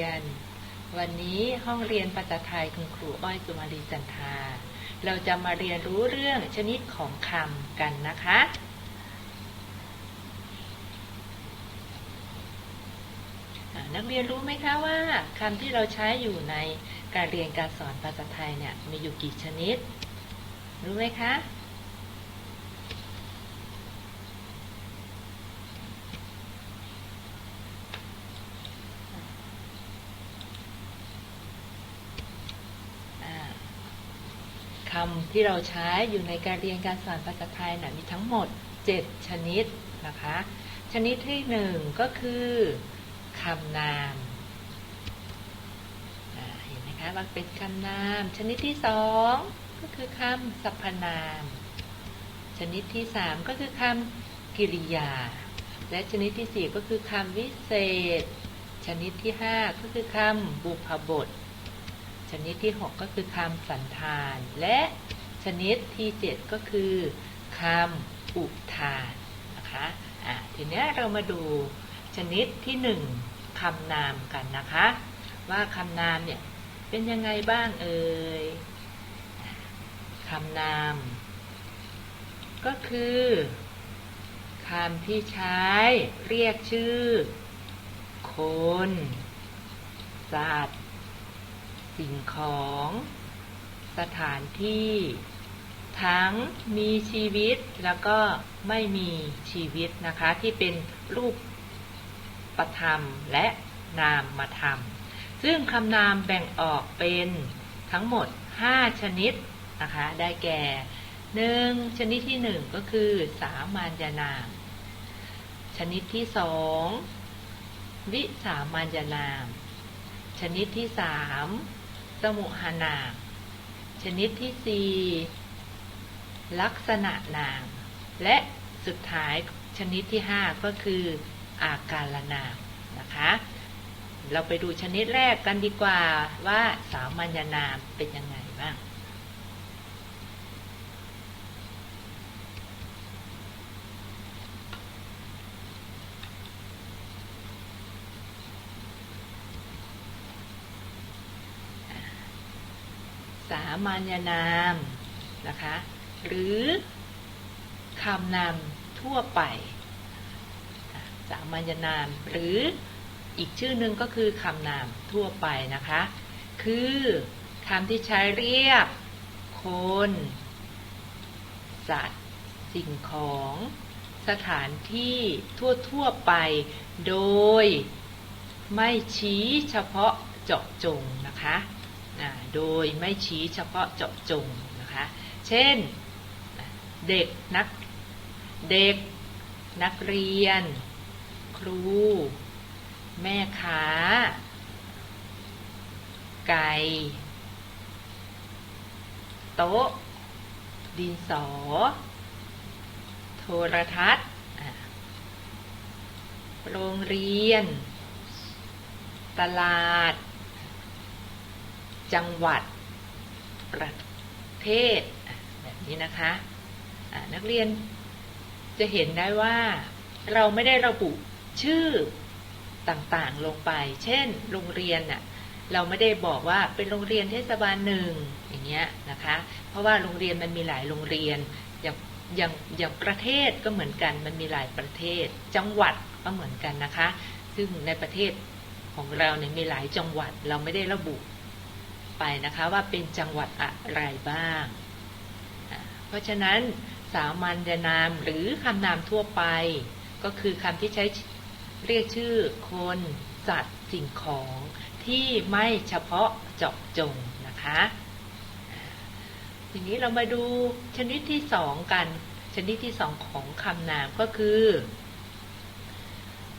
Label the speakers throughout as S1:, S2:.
S1: ยน วันนี้ห้องเรียนภาษาไทยคุณครูอ้อยสุมาลีจันทา เราจะมาเรียนรู้เรื่องชนิดของคำกันนะคะ นักเรียนรู้ไหมคะว่าคำที่เราใช้อยู่ในการเรียนการสอนภาษาไทยเนี่ยมีอยู่กี่ชนิด รู้ไหมคะ คำที่เราใช้อยู่ในการเรียนการสอนภาษาไทยนะมีทั้งหมด 7 ชนิดนะคะ ชนิดที่หนึ่งก็คือคำนามเห็นไหมคะว่าเป็นคำนาม ชนิดที่สองก็คือคำสรรพนาม ชนิดที่สามก็คือคำกริยา และชนิดที่สี่ก็คือคำวิเศษ ชนิดที่ห้าก็คือคำบุพบท ชนิดที่ 6 ก็คือคำสันธาน และชนิดที่ 7 ก็คือคำอุทานนะคะอะทีนี้เรามาดูชนิดที่ 1คำนามกันนะคะ ว่าคำนามเนี่ยเป็นยังไงบ้างเอ่ยคำนาม ก็คือคำที่ใช้เรียกชื่อ คน สัตว สิ่งของ สถานที่ ทั้งมีชีวิตแล้วก็ไม่มีชีวิตนะคะ ที่เป็นรูปประธรรมและนามมาธรรม ซึ่งคำนามแบ่งออกเป็นทั้งหมด 5 ชนิดนะคะ ได้แก่หนึ่งชนิดที่1ก็คือสามัญนาม ชนิดที่2วิสามัญนาม ชนิดที่สาม สมุหานาม ชนิดที่สี่ลักษณะนาม และสุดท้ายชนิดที่ห้าก็คืออาการนามนะคะ เราไปดูชนิดแรกกันดีกว่าว่าสามัญนามเป็นยังไงบ้างามัญนามนะคะ หรือคำนามทั่วไป สามัญนาม หรืออีกชื่อหนึ่งก็คือคำนามทั่วไปนะคะ คือคำที่ใช้เรียก คน สัตว์ สิ่งของ สถานที่ทั่วทั่วๆไป โดยไม่ชี้เฉพาะเจาะจงนะคะ โดยไม่ชี้เฉพาะเจาะจงนะคะ เช่นเด็กนักเด็กนักเรียน ครู แม่ค้า ไก่ โต๊ะ ดินสอ โทรทัศน์ โรงเรียน ตลาด จังหวัด ประเทศ แบบนี้นะคะะนักเรียนจะเห็นได้ว่าเราไม่ได้ระบุชื่อต่างๆลงไป เช่น โรงเรียนน่ะ เราไม่ได้บอกว่าเป็นโรงเรียนเทศบาลหนึ่งอย่างเงี้ยนะคะ เพราะว่าโรงเรียนมันมีหลายโรงเรียน อย่างอย่างอย่างประเทศก็เหมือนกัน มันมีหลายประเทศ จังหวัดก็เหมือนกันนะคะ ซึ่งในประเทศของเราเนี่ยมีหลายจังหวัด เราไม่ได้ระบุ ไปนะคะว่าเป็นจังหวัดอะไรบ้าง เพราะฉะนั้นสามัญนามหรือคำนามทั่วไป ก็คือคำที่ใช้เรียกชื่อคนสัตว์สิ่งของที่ไม่เฉพาะเจาะจงนะคะ ทีนี้เรามาดูชนิดที่สองกัน ชนิดที่สองของคำนามก็คือ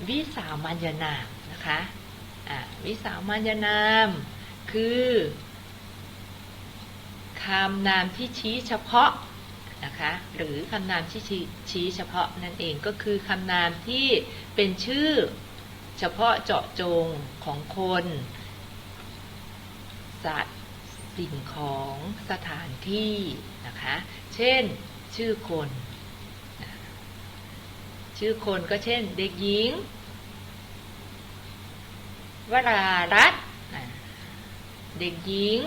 S1: วิสามัญนามนะคะะวิสามัญนามคือ คำนามที่ชี้เฉพาะนะคะหรือคำนามที่ชี้ชเฉพาะนั่นเองก็คือคำนามที่เป็นชื่อเฉพาะเจาะจงของคน สัตว์ สิ่งของสถานที่นะคะเช่นชื่อคน ชื่อคนก็เช่นเด็กหญิง วรารัตน์เด็กหญิง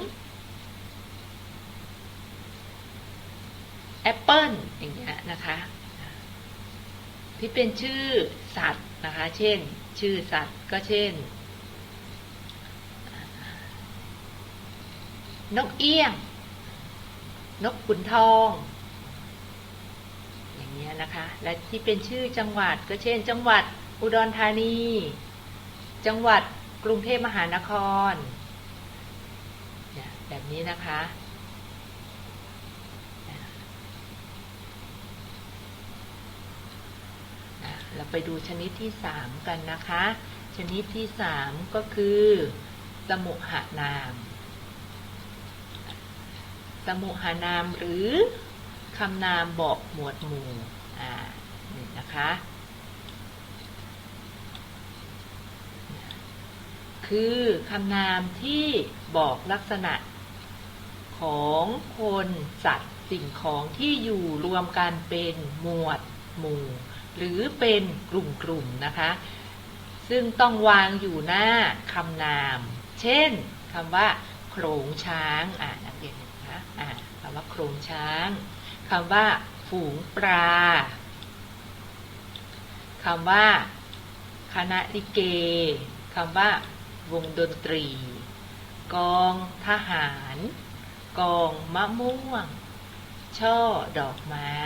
S1: แอปเปิลอย่างเงี้ยนะคะที่เป็นชื่อสัตว์นะคะ เช่น ชื่อสัตว์ก็เช่น นกเอี้ยง นกขุนทอง อย่างเงี้ยนะคะ และที่เป็นชื่อจังหวัดก็เช่น จังหวัดอุดรธานี จังหวัดกรุงเทพมหานครเนี่ยแบบนี้นะคะ อะ เราไปดูชนิดที่สามกันนะคะ ชนิดที่สามก็คือสมุหานาม สมุหานามหรือคำนามบอกหมวดหมู่อ่านี่นะคะ คือคำนามที่บอกลักษณะของคนสัตว์สิ่งของที่อยู่รวมกันเป็นหมวดหมู่ หรือเป็นกลุ่มๆนะคะ ซึ่งต้องวางอยู่หน้าคำนาม เช่นคำว่า โขลงช้างอ่านักเรียนนะอ่าคำว่าโขลงช้างคำว่า ฝูงปลาคำว่า คณะลิเกคำว่าวงดนตรี กองทหาร กองมะม่วง ช่อดอกไม้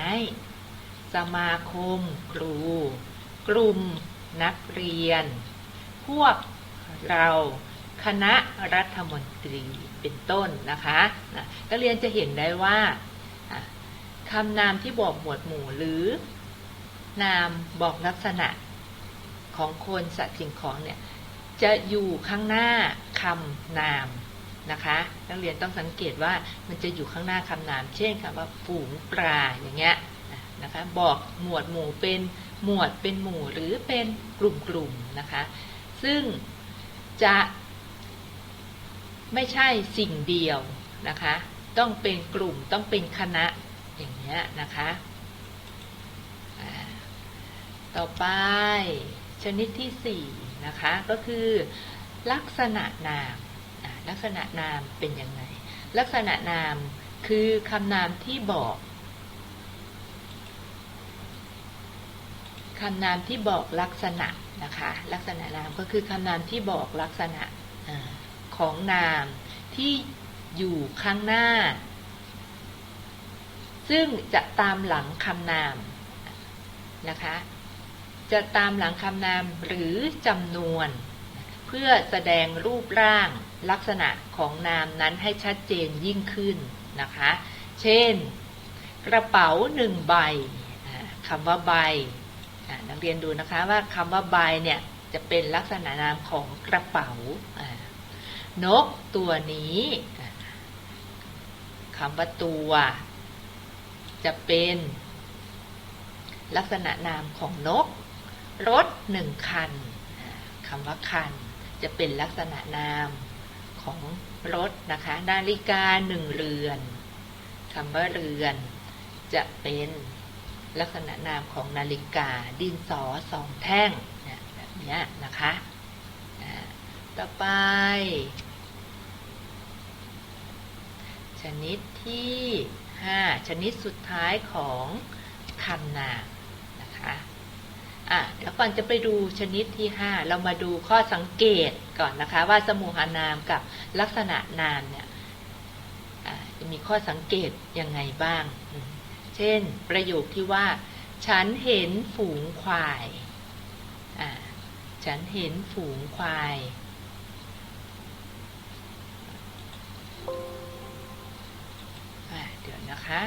S1: สมาคม ครู กลุ่ม นักเรียน พวกเราคณะรัฐมนตรีเป็นต้นนะคะนะนักเรียนจะเห็นได้ว่าคำนามที่บอกหมวดหมู่หรือ นามบอกลักษณะของคนสัตว์สิ่งของเนี่ยจะอยู่ข้างหน้าคำนามนะคะนักเรียนต้องสังเกตว่ามันจะอยู่ข้างหน้าคำนาม เช่นคำว่าฝูงปลาอย่างเงี้ย นะคะบอกหมวดหมู่เป็นหมวดเป็นหมู่หรือเป็นกลุ่มๆนะคะ ซึ่งจะไม่ใช่สิ่งเดียวนะคะ ต้องเป็นกลุ่มต้องเป็นคณะอย่างเงี้ยนะคะ ต่อไปชนิดที่สี่นะคะ ก็คือลักษณะนาม ลักษณะนามเป็นยังไง ลักษณะนามคือคำนามที่บอก คำนามที่บอกลักษณะนะคะ ลักษณะนามก็คือคำนามที่บอกลักษณะของนามที่อยู่ข้างหน้า ซึ่งจะตามหลังคำนามนะคะ จะตามหลังคำนามหรือจำนวน เพื่อแสดงรูปร่างลักษณะของนามนั้นให้ชัดเจนยิ่งขึ้นนะคะ เช่น กระเป๋าหนึ่งใบคำว่าใบ นักเรียนดูนะคะว่าคำว่าใบเนี่ยจะเป็นลักษณะนามของกระเป๋านกตัวนี้คำว่าตัว จะเป็นลักษณะนามของนก รถหนึ่งคันคำว่าคัน จะเป็นลักษณะนามของรถนะคะ นาฬิกาหนึ่งเรือนคำว่าเรือน จะเป็น ลักษณะนามของนาฬิกา ดินสอสองแท่งเนี่ยแบบนี้นะคะต่อไป ชนิดที่ 5 ชนิดสุดท้ายของคำนามนะคะอะเดี๋ยวก่อนจะไปดูชนิดที่ 5 เรามาดูข้อสังเกตก่อนนะคะว่าสมุหานามกับลักษณะนามเนี่ยจะมีข้อสังเกตยังไงบ้าง เช่น ประโยคที่ว่า ฉันเห็นฝูงควายฉันเห็นฝูงควาย เดี๋ยวนะคะ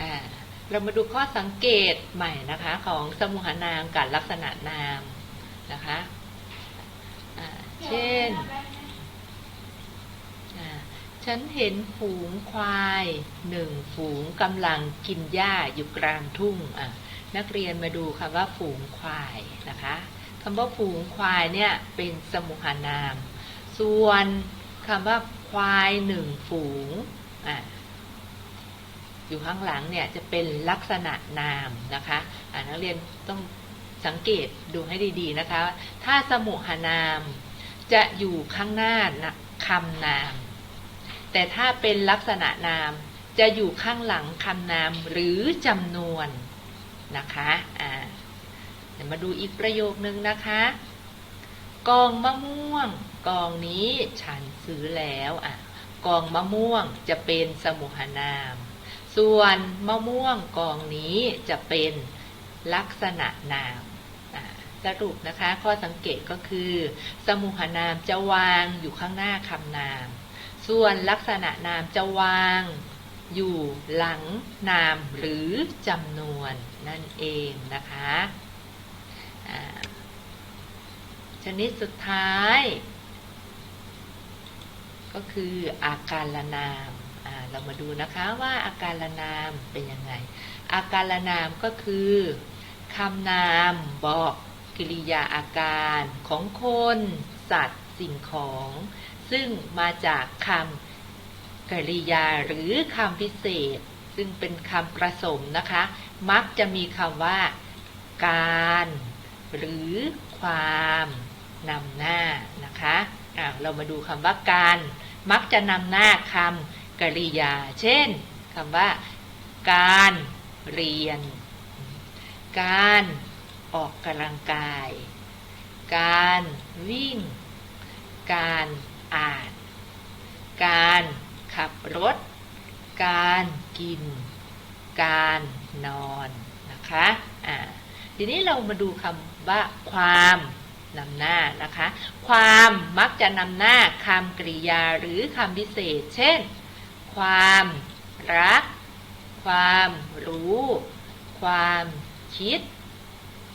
S1: อ่า เรามาดูข้อสังเกตใหม่นะคะของสมุหานามกับลักษณะนามนะคะเช่น ฉันเห็นฝูงควายหนึ่งฝูงกำลังกินหญ้าอยู่กลางทุ่งนักเรียนมาดูคำว่าฝูงควายนะคะคำว่าฝูงควายเนี่ยเป็นสมุหานาม ส่วนคำว่าควายหนึ่งฝูงอะ อยู่ข้างหลังเนี่ยจะเป็นลักษณะนามนะคะะนักเรียนต้องสังเกตดูให้ดีๆนะคะ ถ้าสมุหนามจะอยู่ข้างหน้าคำนาม แต่ถ้าเป็นลักษณะนามจะอยู่ข้างหลังคำนามหรือจำนวนนะคะอ่าเดี๋ยวมาดูอีกประโยคนึงนะคะ กองมะม่วง กองนี้ฉันซื้อแล้วอะกองมะม่วงจะเป็นสมุหนาม ส่วนมะม่วงกองนี้จะเป็นลักษณะนามสรุปนะคะข้อสังเกตก็คือ สมุหนามจะวางอยู่ข้างหน้าคำนาม ส่วนลักษณะนามจะวางอยู่หลังนามหรือจำนวนนั่นเองนะคะชนิดสุดท้าย ก็คืออาการละนาม เรามาดูนะคะว่าอาการละนามเป็นยังไง อาการละนามก็คือคำนามบอกกิริยาอาการของคน สัตว์ สิ่งของ ซึ่งมาจากคำกริยาหรือคำพิเศษ ซึ่งเป็นคำประสมนะคะ มักจะมีคำว่า การ หรือความนำหน้านะคะอะเรามาดูคำว่าการ มักจะนำหน้าคำ กริยา เช่นคำว่า การเรียน การออกกำลังกาย การวิ่ง การอ่าน การขับรถ การกิน การนอนนะคะอ่าทีนี้เรามาดูคำว่าความนำหน้านะคะ ความมักจะนำหน้าคำกริยาหรือคำพิเศษ เช่น ความรัก ความรู้ ความคิด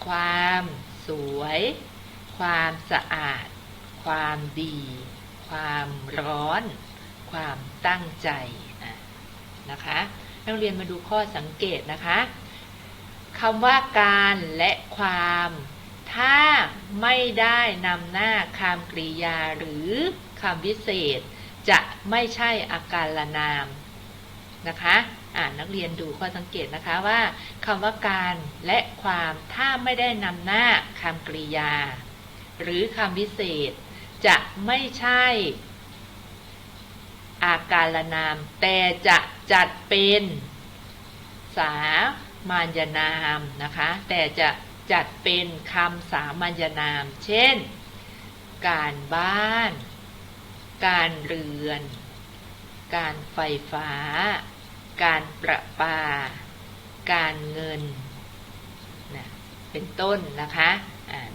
S1: ความสวย ความสะอาด ความดี ความร้อน ความตั้งใจนะคะนักเรียนมาดูข้อสังเกตนะคะคำว่าการและความ ถ้าไม่ได้นำหน้าคำกริยาหรือคำวิเศษ จะไม่ใช่อาการละนามนะคะอ่านักเรียนดูข้อสังเกตนะคะว่าคำว่าการและความถ้าไม่ได้นำหน้าคำกริยา หรือคำวิเศษ จะไม่ใช่ อาการละนาม แต่จะจัดเป็น สามัญนามนะคะ แต่จะจัดเป็นคำสามัญนาม เช่น การบ้าน การเรือน การไฟฟ้า การประปา การเงินนะเป็นต้นนะคะ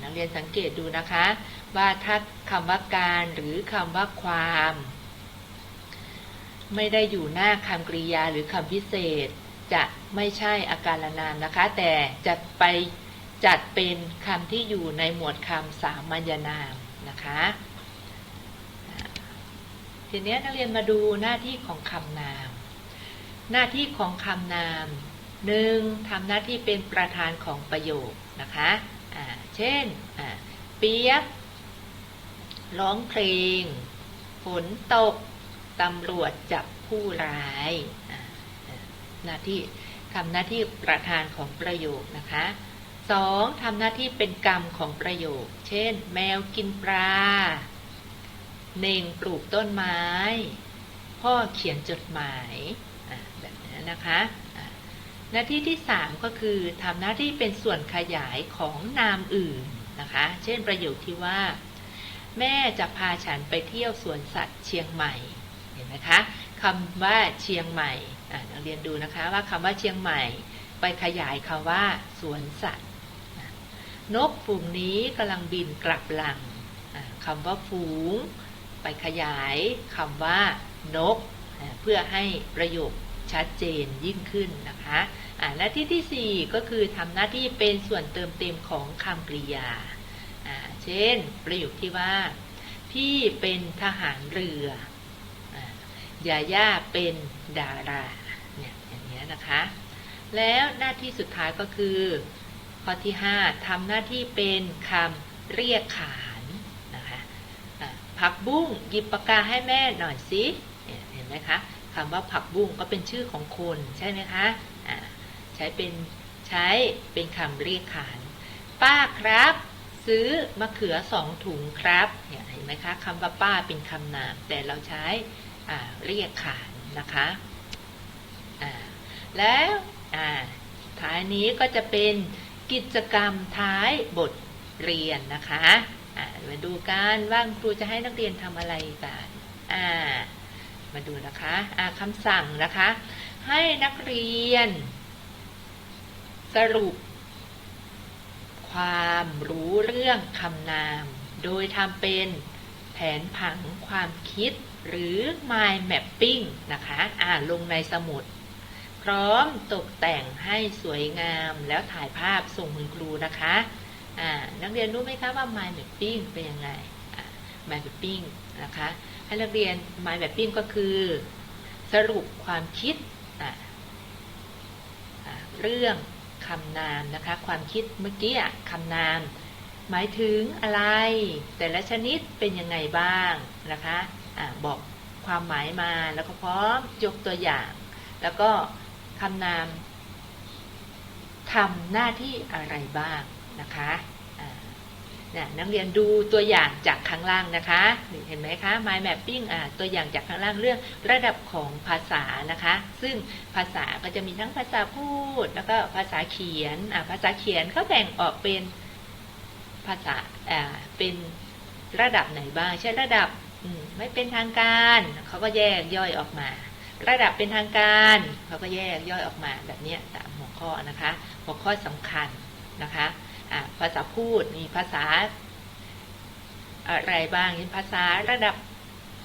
S1: นักเรียนสังเกตดูนะคะ ว่าถ้าคำว่าการหรือคำว่าความ ไม่ได้อยู่หน้าคำกริยาหรือคำพิเศษ จะไม่ใช่อาการลนามนะคะ แต่จะไปจัดเป็นคำที่อยู่ในหมวดคำสามัญนามนะคะ ทีนี้นักเรียนมาดูหน้าที่ของคำนาม หน้าที่ของคำนามหนึ่งทำหน้าที่เป็นประธานของประโยคนะคะะเช่นเปียกร้องเพลง ฝนตก ตำรวจจับผู้ร้ายหน้าที่ทำหน้าที่ประธานของประโยคนะคะสองทำหน้าที่เป็นกรรมของประโยค เช่น แมวกินปลา เน่งปลูกต้นไม้ พ่อเขียนจดหมายแบบนี้นะคะหน้าที่ที่สามก็คือทำหน้าที่เป็นส่วนขยายของนามอื่นนะคะ เช่นประโยคที่ว่า แม่จะพาฉันไปเที่ยวสวนสัตว์เชียงใหม่เห็นไหมคะคำว่าเชียงใหม่เราเรียนดูนะคะว่าคำว่าเชียงใหม่ ไปขยายคำว่าสวนสัตว์ นกฝูงนี้กำลังบินกลับหลังคำว่าฝูง ไปขยายคำว่านก เพื่อให้ประโยคชัดเจนยิ่งขึ้นนะคะหน้าที่ที่ 4 ก็คือทำหน้าที่เป็นส่วนเติมเต็มของคำกริยา เช่น ประโยคที่ว่า พี่เป็นทหารเรือยาย่าเป็นดาราเนี่ยอย่างนี้นะคะ แล้วหน้าที่สุดท้ายก็คือ ข้อที่ 5ทำหน้าที่เป็นคำเรียกขาน ผักบุ้งหยิบปากกาให้แม่หน่อยสิเห็นไหมคะคำว่าผักบุ้งก็เป็นชื่อของคนใช่ไหมคะอ่าใช้เป็นใช้เป็นคำเรียกขาน ป้าครับ ซื้อมะเขือสองถุงครับเห็นไหมคะคำว่าป้าเป็นคำนาม แต่เราใช้เรียกขานนะคะแล้วท้ายนี้ก็จะเป็นกิจกรรมท้ายบทเรียนนะคะ อ่ามาดูกันว่าครูจะให้นักเรียนทำอะไรกันอ่ามาดูนะคะอ่าคำสั่งนะคะ ให้นักเรียน สรุป ความรู้เรื่องคำนาม โดยทำเป็นแผนผังความคิดหรือ mind mapping นะคะ อ่านลงในสมุด พร้อมตกแต่งให้สวยงามแล้วถ่ายภาพส่งคุณครูนะคะ อ่านักเรียนรู้ไหมคะว่า mind mapping เป็นยังไง mind mapping นะคะให้นักเรียน mind mapping ก็คือสรุปความคิดเรื่องคำนามนะคะ ความคิดเมื่อกี้คำนาม หมายถึงอะไร แต่ละชนิดเป็นยังไงบ้างนะคะอะบอกความหมายมาแล้วก็พร้อมยกตัวอย่าง แล้วก็คำนามทำหน้าที่อะไรบ้าง นะคะนักเรียนดูตัวอย่างจากข้างล่างนะคะ เห็นไหมคะ mind mapping อ่าตัวอย่างจากข้างล่างเรื่องระดับของภาษานะคะ ซึ่งภาษาก็จะมีทั้งภาษาพูด แล้วก็ภาษาเขียนอ่าภาษาเขียนเขาแบ่งออกเป็นภาษาอ่าเป็นระดับไหนบ้างเช่นระดับอืมไม่เป็นทางการเขาก็แยกย่อยออกมา ระดับเป็นทางการเขาก็แยกย่อยออกมาแบบนี้ยสามหัวข้อนะคะ หัวข้อสำคัญนะคะ ภาษาพูดมีภาษา อะไรบ้างเช่ภาษาระดับ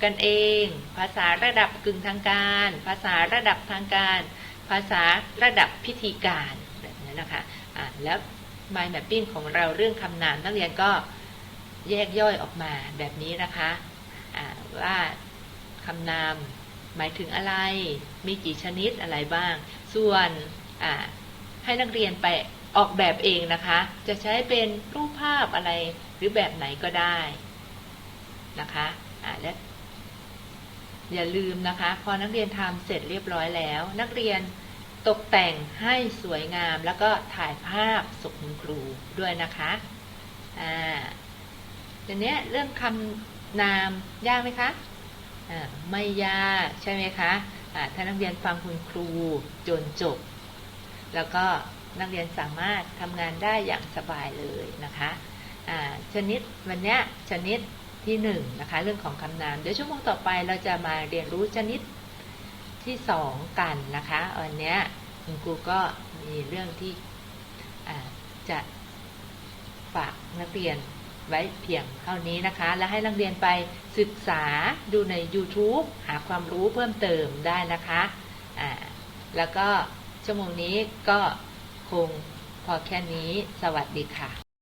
S1: กันเอง ภาษาระดับกึ่งทางการ ภาษาระดับทางการ ภาษาระดับพิธีการแบบนี้นะคะอ่าแล้ว mind mapping ของเราเรื่องคำนามนักเรียนก็แยกย่อยออกมาแบบนี้นะคะะว่าคำนามหมายถึงอะไร มีกี่ชนิดอะไรบ้าง ส่วนให้นักเรียนไป ออกแบบเองนะคะ จะใช้เป็นรูปภาพอะไรหรือแบบไหนก็ได้นะคะะและอย่าลืมนะคะ พอนักเรียนทำเสร็จเรียบร้อยแล้ว นักเรียนตกแต่งให้สวยงามแล้วก็ถ่ายภาพส่งคุณครูด้วยนะคะอ่าทีนี้เรื่องคำนามยากไหมคะอ่าไม่ยากใช่ไหมคะอ่าถ้านักเรียนฟังคุณครูจนจบ แล้วก็ นักเรียนสามารถทำงานได้อย่างสบายเลยนะคะชนิดวันนี้ชนิดที่หนึ่งนะคะเรื่องของคำนามเดี๋ยวชั่วโมงต่อไปเราจะมาเรียนรู้ชนิดที่สองกันนะคะวันนี้คุณครูก็มีเรื่องที่จะฝากนักเรียนไว้เพียงเท่านี้นะคะ และให้นักเรียนไปศึกษาดูใน YouTube หาความรู้เพิ่มเติมได้นะคะ แล้วก็ชั่วโมงนี้ก็ คงพอแค่นี้ สวัสดีค่ะ